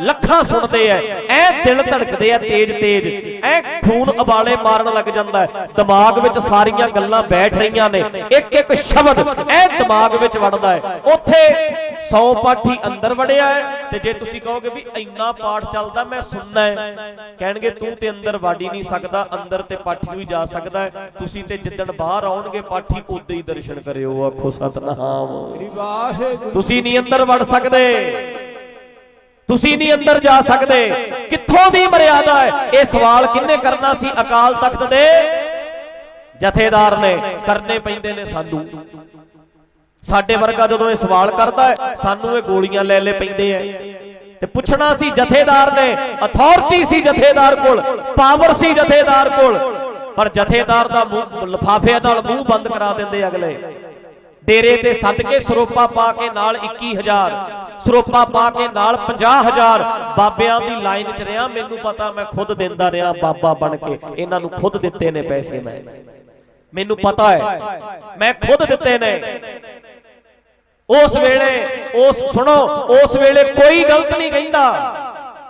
ਲੱਖਾਂ ਸੁਣਦੇ ਐ ਐ ਦਿਲ ਧੜਕਦੇ ਐ ਤੇਜ਼ ਤੇਜ਼। ਐ ਖੂਨ ਉਬਾਲੇ ਮਾਰਨ ਲੱਗ ਜਾਂਦਾ ਦਿਮਾਗ ਵਿੱਚ ਸਾਰੀਆਂ ਗੱਲਾਂ ਬੈਠ ਰਹੀਆਂ ਨੇ। ਇੱਕ ਇੱਕ ਸ਼ਬਦ ਐ ਦਿਮਾਗ ਵਿੱਚ ਵੜਦਾ ਹੈ ਉੱਥੇ 100 ਪਾਠੀ ਅੰਦਰ ਵੜਿਆ ਹੈ ਤੇ ਜੇ ਤੁਸੀਂ ਕਹੋਗੇ ਵੀ ਇੰਨਾ ਪਾਠ ਚੱਲਦਾ ਮੈਂ ਸੁਣਨਾ ਹੈ ਕਹਿਣਗੇ ਤੂੰ ਤੇ ਅੰਦਰ ਵਾੜੀ ਨਹੀਂ ਸਕਦਾ ਅੰਦਰ ਤੇ ਪਾਠੀ ਵੀ ਜਾ ਸਕਦਾ ਹੈ ਤੁਸੀਂ ਤੇ ਜਿੱਦਣ ਬਾਹਰ ਆਉਣਗੇ ਪਾਠੀ ਉਦੋਂ ਹੀ ਦਰਸ਼ਨ ਕਰਿਓ। ਆਖੋ ਸਤਨਾਮ। ਤੁਸੀਂ ਨਹੀਂ ਅੰਦਰ ਵੜ ਸਕਦੇ। ਤੁਸੀਂ ਨਹੀਂ ਅੰਦਰ ਜਾ ਸਕਦੇ। ਕਿੱਥੋਂ ਦੀ ਮਰਿਆਦਾ ਹੈ? ਇਹ ਸਵਾਲ ਕਿੰਨੇ ਕਰਨਾ ਸੀ? ਅਕਾਲ ਤਖਤ ਦੇ ਜਥੇਦਾਰ ਨੇ, ਕਰਨੇ ਪੈਂਦੇ ਨੇ ਸਾਨੂੰ। ਸਾਡੇ ਵਰਗਾ ਜਦੋਂ ਇਹ ਸਵਾਲ ਕਰਦਾ ਹੈ, ਸਾਨੂੰ ਇਹ ਗੋਲੀਆਂ ਲੈ ਲੈ ਪੈਂਦੇ ਐ। ਤੇ ਪੁੱਛਣਾ ਸੀ ਜਥੇਦਾਰ ਨੇ ਅਥਾਰਟੀ ਸੀ ਜਥੇਦਾਰ ਕੋਲ ਪਾਵਰ ਸੀ ਜਥੇਦਾਰ ਕੋਲ। ਪਰ ਜਥੇਦਾਰ ਦਾ ਮੂੰਹ ਲਫਾਫੇ ਨਾਲ ਮੂੰਹ ਬੰਦ ਕਰਾ ਦਿੰਦੇ ਅਗਲੇ। ਤੇਰੇ ਤੇ ਸੱਦ ਕੇ ਸਰੋਪਾ ਪਾ ਕੇ ਨਾਲ 21000 ਸਰੋਪਾ ਪਾ ਕੇ ਨਾਲ 50000 ਬਾਬਿਆਂ ਦੀ ਲਾਈਨ 'ਚ ਰਿਆਂ ਮੈਨੂੰ ਪਤਾ ਮੈਂ ਖੁਦ ਦਿੰਦਾ ਰਿਆਂ ਬਾਬਾ ਬਣ ਕੇ। ਇਹਨਾਂ ਨੂੰ ਖੁਦ ਦਿੱਤੇ ਨੇ ਪੈਸੇ ਮੈਂ। ਮੈਨੂੰ ਪਤਾ ਹੈ, ਮੈਂ ਖੁਦ ਦਿੱਤੇ ਨੇ। ਉਸ ਵੇਲੇ, ਉਸ ਸੁਣੋ, ਉਸ ਵੇਲੇ ਕੋਈ ਗਲਤ ਨਹੀਂ ਕਹਿੰਦਾ।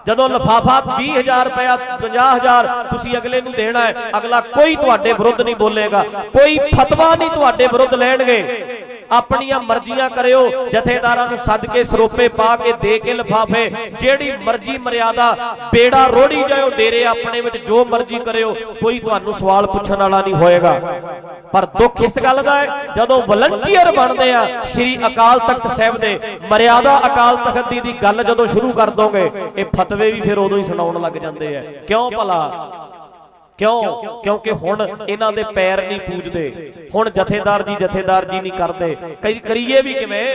ਜਦੋਂ ਲਫਾਫਾ 20000 ਰੁਪਇਆ 50000 ਤੁਸੀਂ ਅਗਲੇ ਨੂੰ ਦੇਣਾ ਹੈ, ਅਗਲਾ ਕੋਈ ਤੁਹਾਡੇ ਵਿਰੁੱਧ ਨਹੀਂ ਬੋਲੇਗਾ, ਕੋਈ ਫਤਵਾ ਨਹੀਂ ਤੁਹਾਡੇ ਵਿਰੁੱਧ ਲੈਣਗੇ। ਆਪਣੀਆਂ ਮਰਜ਼ੀਆਂ ਕਰਿਓ, ਜਥੇਦਾਰਾਂ ਨੂੰ ਸੱਦ ਕੇ ਸਰੋਪੇ ਪਾ ਕੇ ਦੇ ਕੇ ਲਫਾਫੇ, ਜਿਹੜੀ ਮਰਜ਼ੀ ਮਰਿਆਦਾ, ਬੇੜਾ ਰੋੜੀ ਜਾਇਓ, ਡੇਰੇ ਆਪਣੇ ਵਿੱਚ ਜੋ ਮਰਜ਼ੀ ਕਰਿਓ, ਕੋਈ ਤੁਹਾਨੂੰ ਸਵਾਲ ਪੁੱਛਣ ਵਾਲਾ ਨਹੀਂ ਹੋਏਗਾ। ਪਰ ਦੁੱਖ ਇਸ ਗੱਲ ਦਾ ਹੈ, ਜਦੋਂ ਵਲੰਟੀਅਰ ਬਣਦੇ ਆ, ਸ੍ਰੀ ਅਕਾਲ ਤਖਤ ਸਾਹਿਬ ਦੇ ਮਰਿਆਦਾ ਅਕਾਲ ਤਖਤ ਦੀ ਦੀ ਗੱਲ ਜਦੋਂ ਸ਼ੁਰੂ ਕਰ ਦੋਗੇ, ਇਹ ਫਤਵੇ ਵੀ ਫਿਰ ਉਦੋਂ ਹੀ ਸੁਣਾਉਣ ਲੱਗ ਜਾਂਦੇ ਆ। ਕਿਉਂ ਭਲਾ? ਕਿਉਂ? ਕਿਉਂਕਿ ਹੁਣ ਇਹਨਾਂ ਦੇ ਪੈਰ ਨਹੀਂ ਪੂਜਦੇ। ਹੁਣ ਜਥੇਦਾਰ ਜੀ ਜਥੇਦਾਰ ਜੀ ਨਹੀਂ ਕਰਦੇ। ਕਈ ਕਰੀਏ ਵੀ ਕਿਵੇਂ?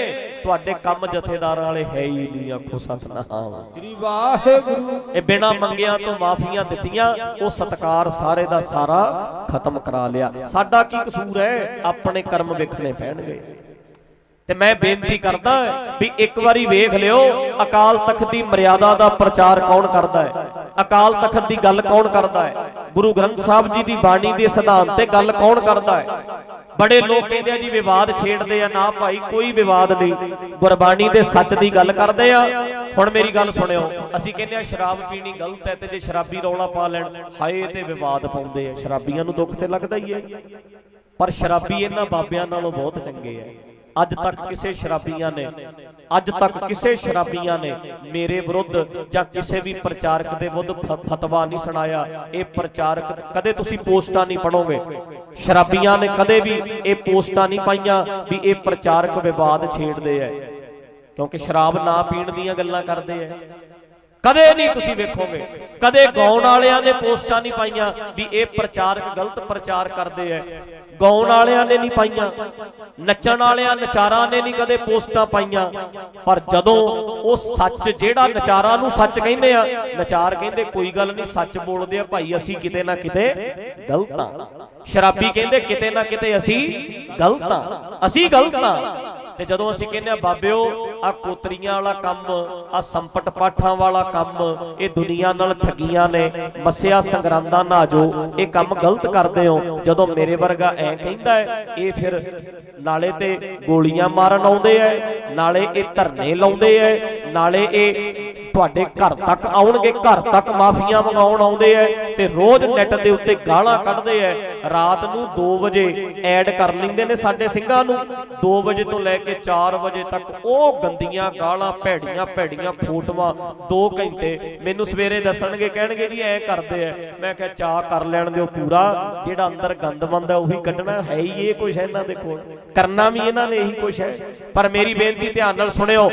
ਤੁਹਾਡੇ ਕੰਮ ਜਥੇਦਾਰਾਂ ਵਾਲੇ ਹੈ ਹੀ ਨਹੀਂ ਆਖੋ ਸਤਨਾਮ। ਸ੍ਰੀ ਵਾਹਿਗੁਰੂ। ਇਹ ਬਿਨਾ ਮੰਗਿਆਂ ਤੋਂ ਮਾਫੀਆਂ ਦਿੱਤੀਆਂ ਉਹ ਸਤਕਾਰ ਸਾਰੇ ਦਾ ਸਾਰਾ ਖਤਮ ਕਰਾ ਲਿਆ। ਸਾਡਾ ਕੀ ਕਸੂਰ ਹੈ? ਆਪਣੇ ਕਰਮ ਵੇਖਣੇ ਪੈਣਗੇ। ਤੇ ਮੈਂ ਬੇਨਤੀ ਕਰਦਾ ਵੀ ਇੱਕ ਵਾਰੀ ਵੇਖ ਲਿਓ ਅਕਾਲ ਤਖਤ ਦੀ ਮਰਿਆਦਾ ਦਾ ਪ੍ਰਚਾਰ ਕੌਣ ਕਰਦਾ ਹੈ? ਅਕਾਲ ਤਖਤ ਦੀ ਗੱਲ ਕੌਣ ਕਰਦਾ ਹੈ? ਗੁਰੂ ਗ੍ਰੰਥ ਸਾਹਿਬ ਜੀ ਦੀ ਬਾਣੀ ਦੇ ਸਿਧਾਂਤ ਤੇ ਗੱਲ ਕੌਣ ਕਰਦਾ ਹੈ? ਬੜੇ ਲੋਕ ਕਹਿੰਦੇ ਆ ਜੀ ਵਿਵਾਦ ਛੇੜਦੇ ਆ ਨਾ ਭਾਈ ਕੋਈ ਵਿਵਾਦ ਨਹੀਂ। ਗੁਰਬਾਣੀ ਦੇ ਸੱਚ ਦੀ ਗੱਲ ਕਰਦੇ ਆ। ਹੁਣ ਮੇਰੀ ਗੱਲ ਸੁਣਿਓ ਅਸੀਂ ਕਹਿੰਦੇ ਆ ਸ਼ਰਾਬ ਪੀਣੀ ਗਲਤ ਹੈ ਤੇ ਜੇ ਸ਼ਰਾਬੀ ਰੌਲਾ ਪਾ ਲੈਣ ਹਾਏ ਤੇ ਵਿਵਾਦ ਪਾਉਂਦੇ ਆ। ਸ਼ਰਾਬੀਆਂ ਨੂੰ ਦੁੱਖ ਤੇ ਲੱਗਦਾ ਹੀ ਹੈ। ਪਰ ਸ਼ਰਾਬੀ ਇਹਨਾਂ ਬਾਬਿਆਂ ਨਾਲੋਂ ਬਹੁਤ ਚੰਗੇ ਆ। ਅੱਜ ਤੱਕ ਕਿਸੇ ਸ਼ਰਾਬੀਆਂ ਨੇ, ਅੱਜ ਤੱਕ ਕਿਸੇ ਸ਼ਰਾਬੀਆਂ ਨੇ ਮੇਰੇ ਵਿਰੁੱਧ ਜਾਂ ਕਿਸੇ ਵੀ ਪ੍ਰਚਾਰਕ ਦੇ ਵਿਰੁੱਧ ਫਤਵਾ ਨਹੀਂ ਸੁਣਾਇਆ। ਇਹ ਪ੍ਰਚਾਰਕ ਕਦੇ ਤੁਸੀਂ ਪੋਸਟਾਂ ਨਹੀਂ ਪੜੋਗੇ ਸ਼ਰਾਬੀਆਂ ਨੇ ਕਦੇ ਵੀ ਇਹ ਪੋਸਟਾਂ ਨਹੀਂ ਪਾਈਆਂ ਵੀ ਇਹ ਪ੍ਰਚਾਰਕ ਵਿਵਾਦ ਛੇੜਦੇ ਐ ਕਿਉਂਕਿ ਸ਼ਰਾਬ ਨਾ ਪੀਣ ਦੀਆਂ ਗੱਲਾਂ ਕਰਦੇ ਐ ਕਦੇ ਨਹੀਂ ਤੁਸੀਂ ਵੇਖੋਗੇ। ਕਦੇ ਗਾਉਣ ਵਾਲਿਆਂ ਨੇ ਪੋਸਟਾਂ ਨਹੀਂ ਪਾਈਆਂ ਵੀ ਇਹ ਪ੍ਰਚਾਰਕ ਗਲਤ ਪ੍ਰਚਾਰ ਕਰਦੇ ਐ। ਗਾਉਣ ਵਾਲਿਆਂ ਨੇ ਨਹੀਂ ਪਾਈਆਂ। ਨੱਚਣ ਵਾਲਿਆਂ, ਨਚਾਰਾਂ ਨੇ ਨਹੀਂ ਕਦੇ ਪੋਸਟਾਂ ਪਾਈਆਂ। ਪਰ ਜਦੋਂ ਉਹ ਸੱਚ ਜਿਹੜਾ ਨਚਾਰਾਂ ਨੂੰ ਸੱਚ ਕਹਿੰਦੇ ਆ, ਨਚਾਰ ਕਹਿੰਦੇ, ਕੋਈ ਗੱਲ ਨਹੀਂ, ਸੱਚ ਬੋਲਦੇ ਆ, ਭਾਈ ਅਸੀਂ ਕਿਤੇ ਨਾ ਕਿਤੇ ਗਲਤ ਆ। ਸ਼ਰਾਬੀ ਕਹਿੰਦੇ, ਕਿਤੇ ਨਾ ਕਿਤੇ ਅਸੀਂ ਗਲਤ ਆ। ਅਸੀਂ ਗਲਤ ਆ। ਤੇ ਜਦੋਂ ਅਸੀਂ ਕਹਿੰਦੇ ਆ ਬਾਬਿਓ ਆ ਕੋਤਰੀਆਂ ਵਾਲਾ ਕੰਮ ਆ ਸੰਪਟ ਪਾਠਾਂ ਵਾਲਾ ਕੰਮ, ਇਹ ਦੁਨੀਆ ਨਾਲ ਠੱਗੀਆਂ ਨੇ, ਮਸਿਆ ਸੰਗਰਾਂਦਾ ਨਾ ਜੋ ਇਹ ਕੰਮ ਗਲਤ ਕਰਦੇ ਹੋ। ਜਦੋਂ ਮੇਰੇ ਵਰਗਾ ਐ ਕਹਿੰਦਾ ਹੈ, ਇਹ ਫਿਰ ਨਾਲੇ ਤੇ ਗੋਲੀਆਂ ਮਾਰਨ ਆਉਂਦੇ ਐ, ਨਾਲੇ ਇਹ ਧਰਨੇ ਲਾਉਂਦੇ ਐ, ਨਾਲੇ ਇਹ ਤੁਹਾਡੇ ਘਰ ਤੱਕ ਆਉਣਗੇ, ਘਰ ਤੱਕ ਮਾਫੀਆਂ ਮੰਗਾਉਣ ਆਉਂਦੇ ਐ ਤੇ ਰੋਜ਼ ਨੈਟ ਦੇ ਉੱਤੇ ਗਾਲਾਂ ਕੱਢਦੇ ਐ। ਰਾਤ ਨੂੰ 2 ਵਜੇ ਐਡ ਕਰ ਲੈਂਦੇ ਨੇ ਸਾਡੇ ਸਿੰਘਾਂ ਨੂੰ। 2 ਵਜੇ ਤੋਂ ਲੈ ਕੇ 4 ਵਜੇ ਤੱਕ ਉਹ ਗੰਦੀਆਂ ਗਾਲਾਂ, ਭੈੜੀਆਂ ਭੈੜੀਆਂ ਫੋਟੋਆਂ 2 ਘੰਟੇ ਮੈਨੂੰ ਸਵੇਰੇ ਦੱਸਣਗੇ, ਕਹਿਣਗੇ ਜੀ ਐ ਕਰਦੇ ਐ। ਮੈਂ ਕਿਹਾ ਚਾਹ ਕਰ ਲੈਣ ਦਿਓ ਪੂਰਾ, ਜਿਹੜਾ ਅੰਦਰ ਗੰਦਮੰਦ ਹੈ ਉਹੀ ਕੱਢਣਾ, ਹੈ ਹੀ ਇਹ ਕੁਝ ਹੈ ਇਹਨਾਂ ਦੇ ਕੋਲ। ਕਰਨਾ ਵੀ ਇਹਨਾਂ ਨੇ ਇਹੀ ਕੁਝ ਹੈ। ਪਰ ਮੇਰੀ ਬੇਨਤੀ ਧਿਆਨ ਨਾਲ ਸੁਣਿਓ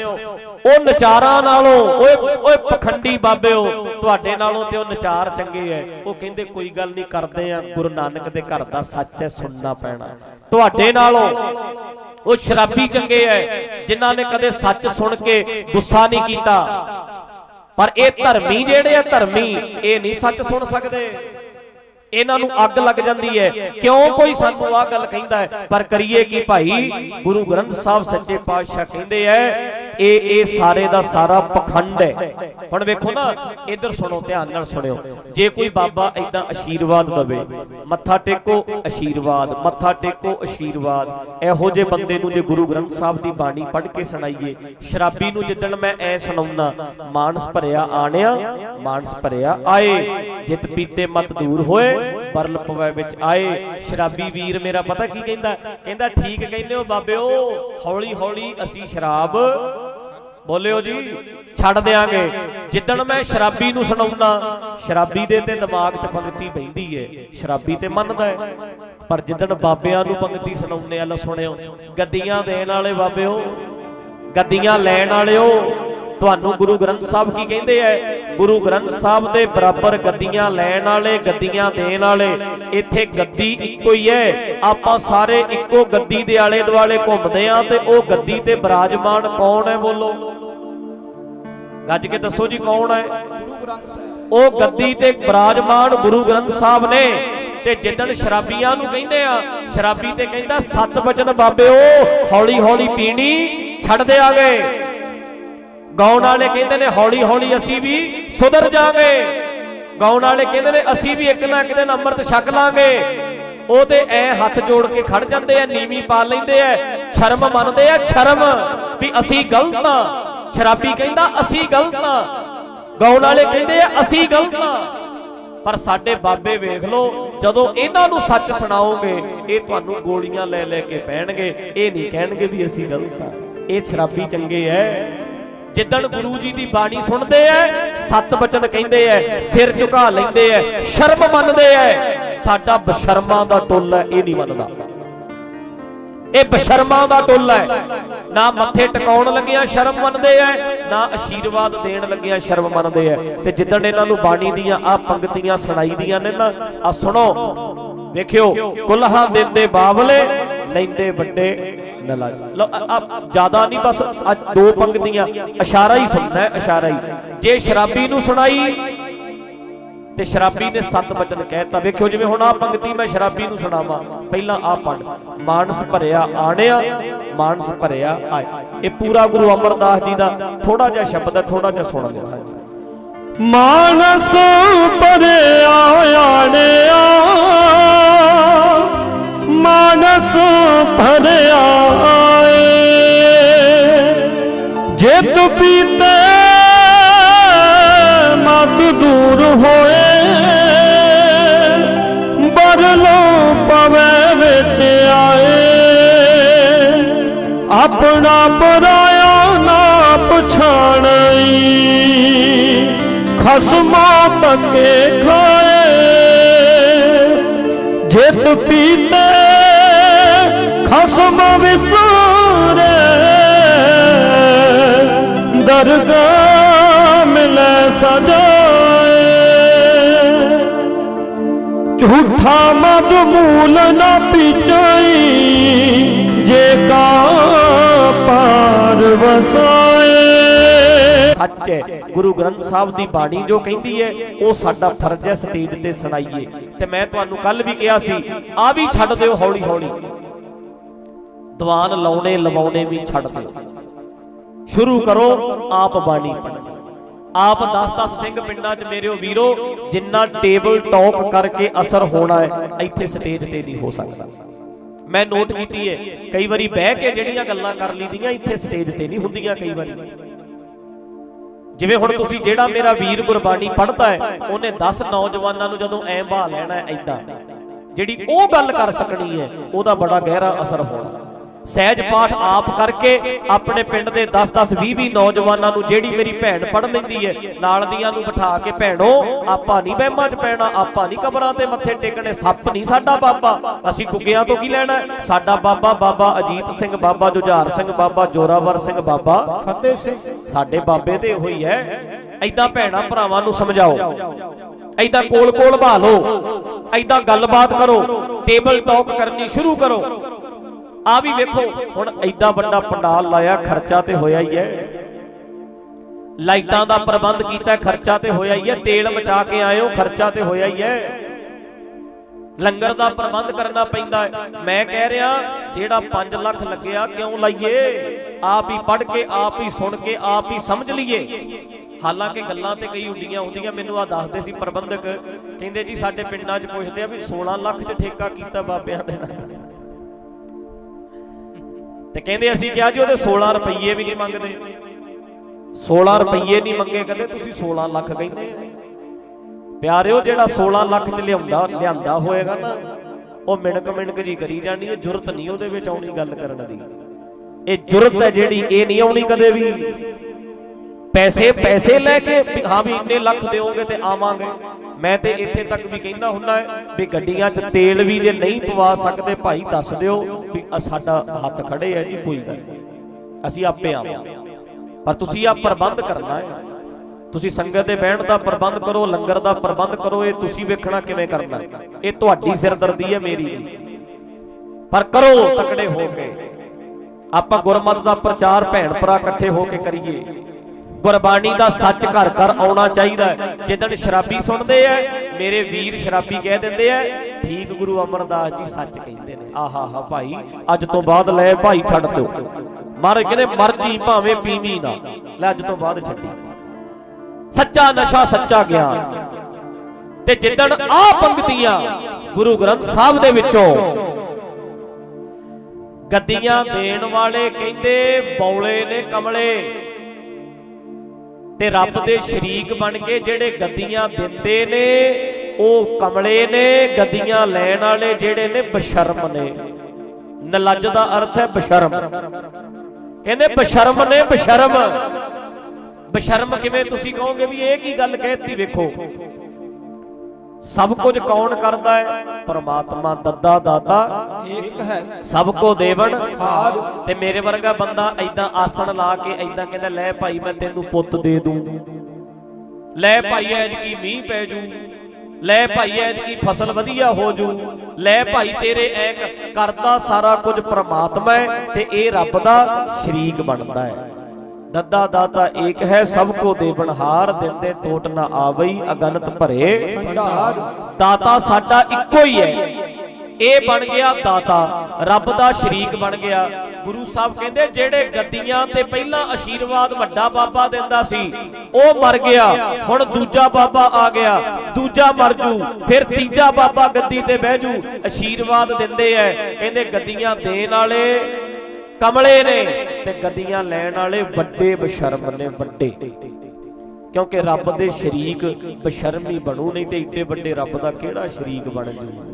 ਉਹ ਨਚਾਰਾਂ ਨਾਲੋਂ, ਓਏ ਓਏ ਪਖੰਡੀ ਬਾਬਿਓ, ਤੁਹਾਡੇ ਨਾਲੋਂ ਤੇ ਉਹ ਨਚਾਰ ਚੰਗੇ ਐ। ਉਹ ਕਹਿੰਦੇ, ਕੋਈ ਗੱਲ ਨਹੀਂ, ਕਰਦੇ ਆ। ਗੁਰੂ ਨਾਨਕ ਦੇ ਘਰ ਦਾ ਸੱਚ ਐ, ਸੁਣਨਾ ਪੈਣਾ। ਤੁਹਾਡੇ ਨਾਲੋਂ ਉਹ ਸ਼ਰਾਬੀ ਚੰਗੇ ਐ, ਜਿਨ੍ਹਾਂ ਨੇ ਕਦੇ ਸੱਚ ਸੁਣ ਕੇ ਗੁੱਸਾ ਨਹੀਂ ਕੀਤਾ। ਪਰ ਇਹ ਧਰਮੀ ਜਿਹੜੇ ਆ ਧਰਮੀ, ਇਹ ਨਹੀਂ ਸੱਚ ਸੁਣ ਸਕਦੇ। ਇਹਨਾਂ ਨੂੰ ਅੱਗ ਲੱਗ ਜਾਂਦੀ ਹੈ। ਕਿਉਂ? ਕੋਈ ਸਾਨੂੰ ਆਹ ਗੱਲ ਕਹਿੰਦਾ ਹੈ। ਪਰ ਕਰੀਏ ਕੀ ਭਾਈ? ਗੁਰੂ ਗ੍ਰੰਥ ਸਾਹਿਬ ਸੱਚੇ ਪਾਤਸ਼ਾਹ ਕਹਿੰਦੇ ਐ ਇਹ ਇਹ ਸਾਰੇ ਦਾ ਸਾਰਾ ਪਖੰਡ ਹੈ। ਹੁਣ ਵੇਖੋ ਨਾ, ਇੱਧਰ ਸੁਣੋ, ਧਿਆਨ ਨਾਲ ਸੁਣਿਓ। ਜੇ ਕੋਈ ਬਾਬਾ ਇਦਾਂ ਆਸ਼ੀਰਵਾਦ ਦਵੇ, ਮੱਥਾ ਟੇਕੋ ਆਸ਼ੀਰਵਾਦ ਮੱਥਾ ਟੇਕੋ ਆਸ਼ੀਰਵਾਦ ਇਹੋ ਜੇ ਬੰਦੇ ਨੂੰ ਜੇ ਗੁਰੂ ਗ੍ਰੰਥ ਸਾਹਿਬ ਦੀ ਬਾਣੀ ਪੜ੍ਹ ਕੇ ਸੁਣਾਈਏ, ਸ਼ਰਾਬੀ ਨੂੰ ਜਿੱਦਣ ਮੈਂ ਐ ਸੁਣਾਉਣਾ ਮਾਨਸ ਭਰਿਆ ਆਣਿਆ, ਮਾਨਸ ਭਰਿਆ ਆਏ, ਜਿਤ ਪੀਤੇ ਮਤ ਦੂਰ ਹੋਏ ਪਰਲ ਪਵੈ ਵਿੱਚ ਆਏ। ਸ਼ਰਾਬੀ ਵੀਰ ਮੇਰਾ ਪਤਾ ਕੀ ਕਹਿੰਦਾ? ਕਹਿੰਦਾ, ਠੀਕ ਕਹਿੰਦੇ ਹੋ ਬਾਬਿਓ ਹੌਲੀ ਹੌਲੀ ਅਸੀਂ ਸ਼ਰਾਬ ਬੋਲਿਓ ਜੀ, ਛੱਡ ਦਿਆਂਗੇ। ਜਿੱਦਣ ਮੈਂ ਸ਼ਰਾਬੀ ਨੂੰ ਸੁਣਾਉਣਾ ਸ਼ਰਾਬੀ ਦੇ ਤੇ ਦਿਮਾਗ 'ਚ ਪੰਗਤੀ ਬੈਂਦੀ ਏ। ਸ਼ਰਾਬੀ ਤੇ ਮੰਨਦਾ ਹੈ ਪਰ ਜਿੱਦਣ ਬਾਬਿਆਂ ਨੂੰ ਪੰਗਤੀ ਸੁਣਾਉਂਦੇ ਆ ਲੋ ਸੁਣਿਓ, ਗੱਦੀਆਂ ਦੇਣ ਵਾਲੇ ਬਾਬਿਓ, ਗੱਦੀਆਂ ਲੈਣ ਵਾਲਿਓ ਤੁਹਾਨੂੰ ਗੁਰੂ ਗ੍ਰੰਥ ਸਾਹਿਬ ਕੀ ਕਹਿੰਦੇ ਐ? ਗੁਰੂ ਗ੍ਰੰਥ ਸਾਹਿਬ ਦੇ ਬਰਾਬਰ ਗੱਦੀਆਂ ਲੈਣ ਵਾਲੇ, ਗੱਦੀਆਂ ਦੇਣ ਵਾਲੇ, ਇੱਥੇ ਗੱਦੀ ਇੱਕੋ ਹੀ ਐ। ਆਪਾਂ ਸਾਰੇ ਇੱਕੋ ਗੱਦੀ ਦੇ ਆਲੇ ਦੁਆਲੇ ਘੁੰਮਦੇ ਆ ਤੇ ਉਹ ਗੱਦੀ ਤੇ ਬਿਰਾਜਮਾਨ ਕੌਣ ਹੈ ਬੋਲੋ? ਗੱਜ ਕੇ ਦੱਸੋ ਜੀ ਕੌਣ ਹੈ ਉਹ ਗੱਦੀ ਤੇ ਬਿਰਾਜਮਾਨ ਗੁਰੂ ਗ੍ਰੰਥ ਸਾਹਿਬ ਨੇ ਤੇ ਜਿੱਦਣ ਸ਼ਰਾਬੀਆਂ ਨੂੰ ਕਹਿੰਦੇ ਆ, ਸ਼ਰਾਬੀ ਤੇ ਕਹਿੰਦਾ ਸੱਤ ਬਚਨ ਬਾਬਿਓ ਹੌਲੀ ਹੌਲੀ ਪੀਣੀ ਛੱਡ ਦਿਆਂਗੇ ਗਾਉਣ ਵਾਲੇ ਕਹਿੰਦੇ ਨੇ, ਹੌਲੀ ਹੌਲੀ ਅਸੀਂ ਵੀ ਸੁਧਰ ਜਾਾਂਗੇ ਗਾਉਣ ਵਾਲੇ ਕਹਿੰਦੇ ਨੇ, ਅਸੀਂ ਵੀ ਇੱਕ ਨਾ ਇੱਕ ਦਿਨ ਅੰਮ੍ਰਿਤ ਛਕ ਲਾਂਗੇ। ਉਹ ਤੇ ਐ ਹੱਥ ਜੋੜ ਕੇ ਖੜ ਜਾਂਦੇ ਆ, ਨੀਵੀਂ ਪਾ ਲੈਂਦੇ ਆ, ਸ਼ਰਮ ਮੰਨਦੇ ਆ, ਸ਼ਰਮ ਵੀ ਅਸੀਂ ਗਲਤ ਆ। ਸ਼ਰਾਬੀ ਕਹਿੰਦਾ, ਅਸੀਂ ਗਲਤ ਆ। ਗਾਉਣ ਵਾਲੇ ਕਹਿੰਦੇ ਆ, ਅਸੀਂ ਗਲਤ ਆ। ਪਰ ਸਾਡੇ ਬਾਬੇ ਵੇਖ ਲਓ, ਜਦੋਂ ਇਹਨਾਂ ਨੂੰ ਸੱਚ ਸੁਣਾਓਗੇ, ਇਹ ਤੁਹਾਨੂੰ ਗੋਲੀਆਂ ਲੈ ਲੈ ਕੇ ਪੈਣਗੇ। ਇਹ ਨਹੀਂ ਕਹਿਣਗੇ ਵੀ ਅਸੀਂ ਗਲਤ ਆ। ਇਹ ਸ਼ਰਾਬੀ ਚੰਗੇ ਐ। ਜਿੱਦਣ ਗੁਰੂ ਜੀ ਦੀ ਬਾਣੀ ਸੁਣਦੇ ਐ, ਸਤ ਬਚਨ ਕਹਿੰਦੇ ਐ, ਸਿਰ ਝੁਕਾ ਲੈਂਦੇ ਐ, ਸ਼ਰਮ ਮੰਨਦੇ ਐ। ਸਾਡਾ ਬਸ਼ਰਮਾਂ ਦਾ ਟੁੱਲ ਟੋਲਾ ਇਹ ਨਹੀਂ ਮੰਨਦਾ। ਇਹ ਬਸ਼ਰਮਾਂ ਦਾ ਟੋਲਾ ਹੈ ਨਾ ਮੱਥੇ ਟਿਕਾਉਣ ਲੱਗਿਆ ਸ਼ਰਮ ਮੰਨਦੇ ਐ, ਨਾ ਆਸ਼ੀਰਵਾਦ ਦੇਣ ਲੱਗਿਆ ਸ਼ਰਮ ਮੰਨਦੇ ਐ। ਤੇ ਜਿੱਦਣ ਇਹਨਾਂ ਨੂੰ ਬਾਣੀ ਦੀਆਂ ਆ ਪੰਕਤੀਆਂ ਸੁਣਾਈ ਦੀਆਂ ਨੇ ਨਾ ਆ ਸੁਣੋ। ਵੇਖਿਓ, ਕੁਲਹਾਂ ਦਿੰਦੇ ਬਾਵਲੇ, ਲੈਂਦੇ ਵੱਡੇ। ਨਲਾਜ ਜ਼ਿਆਦਾ ਨਹੀਂ, ਬਸ ਅੱਜ ਦੋ ਪੰਕਤੀਆਂ। ਇਸ਼ਾਰਾ ਹੀ ਸੁਣਨਾ ਹੈ, ਇਸ਼ਾਰਾ ਹੀ। ਜੇ ਸ਼ਰਾਬੀ ਨੂੰ ਸੁਣਾਈ, ਤੇ ਸ਼ਰਾਬੀ ਨੇ ਸੱਤ ਬਚਨ ਕਹਿਤਾ। ਵੇਖਿਓ ਜਿਵੇਂ ਹੁਣ ਆ ਪੰਕਤੀ ਮੈਂ ਸ਼ਰਾਬੀ ਨੂੰ ਸੁਣਾਵਾਂ। ਪਹਿਲਾਂ ਆ ਪੜ੍ਹ ਮਾਨਸ ਭਰਿਆ, ਆਣਿਆ, ਮਾਨਸ ਭਰਿਆ, ਆਏ। ਇਹ ਪੂਰਾ ਗੁਰੂ ਅਮਰਦਾਸ ਜੀ ਦਾ ਥੋੜਾ ਜਿਹਾ ਸ਼ਬਦ ਹੈ ਥੋੜਾ ਜਿਹਾ ਸੁਣ ਲਿਓ। ਮਾਨਸ ਪਰਿਆ ਆਣਿਆ। ਮਾਨਸ ਭਰਿਆ ਆਏ ਜਿਤ ਪੀਤੇ ਮਤ ਦੂਰ ਹੋਏ ਬਰਲੋ ਪਵੇ ਵਿੱਚ ਆਏ ਆਪਣਾ ਪਰਾਇਆ ਨਾ ਪਛਾਣਈ ਖਸਮਾ ਪੱਕੇ ਖਾਏ ਜਿਤ ਪੀਤੇ ਸਜਾਏ। ਝੂਠਾ ਮਦ ਮੂਲ ਨਾ ਪੀਚਾਈ, ਜੇ ਕਾ ਪਾਰ ਵਸਾਏ। ਸੱਚ ਹੈ, ਗੁਰੂ ਗ੍ਰੰਥ ਸਾਹਿਬ ਦੀ ਬਾਣੀ ਜੋ ਕਹਿੰਦੀ ਹੈ, ਉਹ ਸਾਡਾ ਫਰਜ਼ ਹੈ ਸਟੇਜ ਤੇ ਸੁਣਾਈਏ। ਤੇ ਮੈਂ ਤੁਹਾਨੂੰ ਕੱਲ ਵੀ ਕਿਹਾ ਸੀ, ਆ ਵੀ ਛੱਡ ਦਿਓ ਹੌਲੀ ਹੌਲੀ ਦੀਵਾਨ ਲਾਉਣੇ, ਲਵਾਉਣੇ ਵੀ ਛੱਡ ਦਿਓ। ਸ਼ੁਰੂ ਕਰੋ ਆਪ ਬਾਣੀ ਪੜ੍ਹਨੀ। ਆਪ 10-10 ਸਿੰਘ ਪਿੰਡਾਂ 'ਚ ਮੇਰਿਓ ਵੀਰੋ, ਜਿੰਨਾ ਟੇਬਲ ਟਾਕ ਕਰਕੇ ਅਸਰ ਹੋਣਾ ਹੈ, ਇੱਥੇ ਸਟੇਜ ਤੇ ਨਹੀਂ ਹੋ ਸਕਦਾ। ਮੈਂ ਨੋਟ ਕੀਤੀ ਹੈ ਕਈ ਵਾਰੀ ਬਹਿ ਕੇ ਜਿਹੜੀਆਂ ਗੱਲਾਂ ਕਰ ਲਈਦੀਆਂ, ਇੱਥੇ ਸਟੇਜ ਤੇ ਨਹੀਂ ਹੁੰਦੀਆਂ ਕਈ ਵਾਰੀ। ਜਿਵੇਂ ਹੁਣ ਤੁਸੀਂ ਜਿਹੜਾ ਮੇਰਾ ਵੀਰ ਗੁਰਬਾਣੀ ਪੜ੍ਹਦਾ ਹੈ, ਉਹਨੇ 10 ਨੌਜਵਾਨਾਂ ਨੂੰ ਜਦੋਂ ਐਂ ਬਹਾ ਲੈਣਾ ਹੈ ਐਦਾਂ ਜਿਹੜੀ ਉਹ ਗੱਲ ਕਰ ਸਕਣੀ ਹੈ, ਉਹਦਾ ਬੜਾ ਗਹਿਰਾ ਅਸਰ ਹੋਣਾ। ਸਹਿਜ ਪਾਠ ਆਪ ਕਰਕੇ ਆਪਣੇ ਪਿੰਡ ਦੇ 10-10 20-20 ਨੌਜਵਾਨਾਂ ਨੂੰ ਜਿਹੜੀ ਮੇਰੀ ਭੈਣ ਪੜ੍ਹ ਲੈਂਦੀ ਹੈ ਨਾਲ ਦੀਆਂ ਨੂੰ ਬਿਠਾ ਕੇ ਭੈਣੋ ਆਪਾਂ ਨਹੀਂ ਵਹਿਮਾਂ 'ਚ ਪੈਣਾ ਆਪਾਂ ਨਹੀਂ ਕਬਰਾਂ ਤੇ ਮੱਥੇ ਟੇਕਣੇ ਸੱਪ ਨਹੀਂ ਸਾਡਾ ਬਾਬਾ। ਅਸੀਂ ਗੁੱਗਿਆਂ ਤੋਂ ਕੀ ਲੈਣਾ? ਸਾਡਾ ਬਾਬਾ ਬਾਬਾ ਅਜੀਤ ਸਿੰਘ ਬਾਬਾ ਜੁਝਾਰ ਸਿੰਘ ਬਾਬਾ ਜੋਰਾਵਰ ਸਿੰਘ ਬਾਬਾ। ਫਤਿਹ ਸਿੰਘ। ਸਾਡੇ ਬਾਬੇ ਤੇ ਉਹੀ ਹੈ ਐਦਾਂ ਭੈਣਾ ਭਰਾਵਾਂ ਨੂੰ ਸਮਝਾਓ। ਐਦਾਂ ਕੋਲ ਕੋਲ ਭਾ ਲਓ ਐਦਾਂ ਗੱਲਬਾਤ ਕਰੋ। ਟੇਬਲ ਟਾਕ ਕਰਨੀ ਸ਼ੁਰੂ ਕਰੋ। ਆ ਵੀ ਵੇਖੋ, ਹੁਣ ਐਡਾ ਵੱਡਾ ਪੰਡਾਲ ਲਾਇਆ, ਖਰਚਾ ਤੇ ਹੋਇਆ ਹੀ ਹੈ। ਲਾਈਟਾਂ ਦਾ ਪ੍ਰਬੰਧ ਕੀਤਾ, ਖਰਚਾ ਤੇ ਹੋਇਆ ਹੀ ਹੈ। ਤੇਲ ਮਚਾ ਕੇ ਆਇਓ, ਖਰਚਾ ਤੇ ਹੋਇਆ ਹੀ ਹੈ। ਲੰਗਰ ਦਾ ਪ੍ਰਬੰਧ ਕਰਨਾ ਪੈਂਦਾ ਹੈ। ਮੈਂ ਕਹਿ ਰਿਹਾ, ਜਿਹੜਾ 5 ਲੱਖ ਲੱਗਿਆ, ਕਿਉਂ ਲਾਈਏ? ਆਪ ਹੀ ਪੜ੍ਹ ਕੇ, ਆਪ ਹੀ ਸੁਣ ਕੇ, ਆਪ ਹੀ ਸਮਝ ਲਈਏ। ਹਾਲਾਂਕਿ ਗੱਲਾਂ ਤੇ ਕਈ ਹੁੰਦੀਆਂ ਹੁੰਦੀਆਂ, ਮੈਨੂੰ ਆ ਦੱਸਦੇ ਸੀ ਪ੍ਰਬੰਧਕ। ਕਹਿੰਦੇ ਜੀ, ਸਾਡੇ ਪਿੰਡਾਂ 'ਚ ਪੁੱਛਦੇ ਆ ਵੀ 16 ਲੱਖ 'ਚ ਠੇਕਾ ਕੀਤਾ ਬਾਬਿਆਂ ਦੇ ਨਾਲ। ਤੇ ਕਹਿੰਦੇ ਅਸੀਂ ਕਿਹਾ ਜੀ ਉਹਦੇ 16 ਰੁਪਏ ਵੀ ਨਹੀਂ ਮੰਗਦੇ। 16 ਰੁਪਏ ਨਹੀਂ ਮੰਗੇ ਕਦੇ ਤੁਸੀਂ 16 ਲੱਖ ਕਹਿੰਦੇ ਆ। ਪਿਆਰਿਓ, ਜਿਹੜਾ 16 ਲੱਖ ਚ ਲਿਆਉਂਦਾ, ਲਿਆਂਦਾ ਹੋਏਗਾ ਨਾ, ਉਹ ਮਿਣਕ ਮਿਣਕ ਜੀ ਕਰੀ ਜਾਣੀ ਹੈ, ਜੁਰਤ ਨਹੀਂ ਉਹਦੇ ਵਿੱਚ ਆਉਣੀ ਗੱਲ ਕਰਨ ਦੀ। ਇਹ ਜੁਰਤ ਹੈ ਜਿਹੜੀ, ਇਹ ਨਹੀਂ ਆਉਣੀ ਕਦੇ ਵੀ। ਪੈਸੇ ਪੈਸੇ ਲੈ ਕੇ ਹਾਂ ਵੀ ਇੰਨੇ ਲੱਖ ਦਿਓਗੇ ਤੇ ਆਵਾਂਗੇ। ਮੈਂ ਤੇ ਇੱਥੇ ਤੱਕ ਵੀ ਕਹਿੰਦਾ ਹੁੰਦਾ ਹੈ ਵੀ ਗੱਡੀਆਂ 'ਚ ਤੇਲ ਵੀ ਜੇ ਨਹੀਂ ਪਵਾ ਸਕਦੇ ਭਾਈ ਦੱਸ ਦਿਓ ਵੀ ਸਾਡਾ ਹੱਥ ਖੜੇ ਹੈ ਜੀ ਕੋਈ ਗੱਲ ਅਸੀਂ ਆਪੇ ਆਵਾਂਗੇ। ਪਰ ਤੁਸੀਂ ਆ ਪ੍ਰਬੰਧ ਕਰਨਾ ਹੈ। ਤੁਸੀਂ ਸੰਗਤ ਦੇ ਬਹਿਣ ਦਾ ਪ੍ਰਬੰਧ ਕਰੋ ਲੰਗਰ ਦਾ ਪ੍ਰਬੰਧ ਕਰੋ ਇਹ ਤੁਸੀਂ ਵੇਖਣਾ ਕਿਵੇਂ ਕਰਨਾ। ਇਹ ਤੁਹਾਡੀ ਸਿਰਦਰਦੀ ਹੈ ਮੇਰੀ ਨਹੀਂ ਪਰ ਕਰੋ ਤਕੜੇ ਹੋ ਕੇ। ਆਪਾਂ ਗੁਰਮਤ ਦਾ ਪ੍ਰਚਾਰ ਭੈਣ ਭਰਾ ਇਕੱਠੇ ਹੋ ਕੇ ਕਰੀਏ। ਗੁਰਬਾਣੀ ਦਾ ਸੱਚ ਘਰ ਘਰ ਆਉਣਾ ਚਾਹੀਦਾ ਹੈ। ਜਿੱਦਣ ਸ਼ਰਾਬੀ ਸੁਣਦੇ ਐ ਮੇਰੇ ਵੀਰ ਸ਼ਰਾਬੀ ਕਹਿ ਦਿੰਦੇ ਐ ਠੀਕ ਗੁਰੂ ਅਮਰਦਾਸ ਜੀ ਸੱਚ ਕਹਿੰਦੇ ਨੇ। ਆਹਾ ਹਾ ਭਾਈ, ਅੱਜ ਤੋਂ ਬਾਅਦ ਲੈ ਭਾਈ ਛੱਡ ਦਿਓ। ਮਹਾਰਾਜ ਕਹਿੰਦੇ ਮਰਜ਼ੀ, ਭਾਵੇਂ ਪੀਵੀ ਨਾ। ਲੈ ਅੱਜ ਤੋਂ ਬਾਅਦ ਛੱਡੀ। ਸੱਚਾ ਨਸ਼ਾ, ਸੱਚਾ ਗਿਆਨ। ਤੇ ਜਿੱਦਣ ਆ ਪੰਕਤੀਆਂ ਗੁਰੂ ਗ੍ਰੰਥ ਸਾਹਿਬ ਦੇ ਵਿੱਚੋਂ ਗੱਦੀਆਂ ਦੇਣ ਵਾਲੇ ਕਹਿੰਦੇ, ਬੌਲੇ ਨੇ ਕਮਲੇ। ਤੇ ਰੱਬ ਦੇ ਸ਼ਰੀਕ ਬਣ ਕੇ ਜਿਹੜੇ ਗੱਦੀਆਂ ਦਿੰਦੇ ਨੇ, ਉਹ ਕਮਲੇ ਨੇ, ਗੱਦੀਆਂ ਲੈਣ ਵਾਲੇ ਜਿਹੜੇ ਨੇ ਬਸ਼ਰਮ ਨੇ। ਨਲੱਜ ਦਾ ਅਰਥ ਹੈ ਬਸ਼ਰਮ। ਕਹਿੰਦੇ ਬਸ਼ਰਮ ਨੇ ਬਸ਼ਰਮ। ਬਸ਼ਰਮ ਕਿਵੇਂ ਤੁਸੀਂ ਕਹੋਗੇ ਵੀ ਇਹ ਕੀ ਗੱਲ ਕਹਿਤੀ ਵੇਖੋ। ਸਭ ਕੁਝ ਕੌਣ ਕਰਦਾ ਹੈ? ਪਰਮਾਤਮਾ ਦੱਦਾ ਦਾਤਾ। ਇੱਕ ਹੈ। ਸਭ ਕੋ ਦੇਵਨ। ਹਾਰ ਤੇ ਮੇਰੇ ਵਰਗਾ ਬੰਦਾ ਐਦਾਂ ਆਸਣ ਲਾ ਕੇ ਐਦਾਂ ਕਹਿੰਦਾ ਲੈ ਭਾਈ ਮੈਂ ਤੈਨੂੰ ਪੁੱਤ ਦੇ ਦੂੰ। ਲੈ ਭਾਈ ਐਜ ਕੀ ਮੀਂਹ ਪੈ ਜੂ। ਲੈ ਭਾਈ ਐਜ ਕੀ ਫਸਲ ਵਧੀਆ ਹੋ ਜੂ। ਲੈ ਭਾਈ ਤੇਰੇ ਐ ਕਰਦਾ ਸਾਰਾ ਕੁਝ ਪ੍ਰਮਾਤਮਾ ਹੈ ਤੇ ਇਹ ਰੱਬ ਦਾ ਸ਼ਰੀਕ ਬਣਦਾ ਹੈ। ਦੱਦਾ ਦਾਤਾ ਏਕ ਹੈ ਸਭ ਕੋ ਦੇਵਨਹਾਰ ਦਿੰਦੇ ਟੋਟ ਨਾ ਆਵਈ ਅਗਨਤ ਭਰੇ। ਭੰਡਾਰ। ਦਾਤਾ ਸਾਡਾ ਇੱਕੋ ਹੀ ਹੈ। ਇਹ ਬਣ ਗਿਆ ਦਾਤਾ। ਰੱਬ ਦਾ ਸ਼ਰੀਕ ਬਣ ਗਿਆ। ਗੁਰੂ ਸਾਹਿਬ ਕਹਿੰਦੇ ਜਿਹੜੇ ਗੱਦੀਆਂ ਤੇ ਪਹਿਲਾਂ ਆਸ਼ੀਰਵਾਦ ਵੱਡਾ ਬਾਬਾ ਦਿੰਦਾ ਸੀ ਉਹ ਮਰ ਗਿਆ। ਹੁਣ ਦੂਜਾ ਬਾਬਾ ਆ ਗਿਆ। ਦੂਜਾ ਮਰ ਜੂ। ਫਿਰ ਤੀਜਾ ਬਾਬਾ ਗੱਦੀ ਤੇ ਬਹਿ ਜੂ। ਆਸ਼ੀਰਵਾਦ ਦਿੰਦੇ ਐ। ਕਹਿੰਦੇ ਗੱਦੀਆਂ ਦੇਣ ਵਾਲੇ ਕਮਲੇ ਨੇ ਤੇ ਗੱਦੀਆਂ ਲੈਣ ਵਾਲੇ ਵੱਡੇ ਬਸ਼ਰਮ ਨੇ ਵੱਡੇ। ਕਿਉਂਕਿ ਰੱਬ ਦੇ ਸ਼ਰੀਕ ਬਸ਼ਰਮੀ ਬਣੂ, ਨਹੀਂ ਤੇ ਇੱਡੇ ਵੱਡੇ ਰੱਬ ਦਾ ਕਿਹੜਾ ਸ਼ਰੀਕ ਬਣ ਜੂ?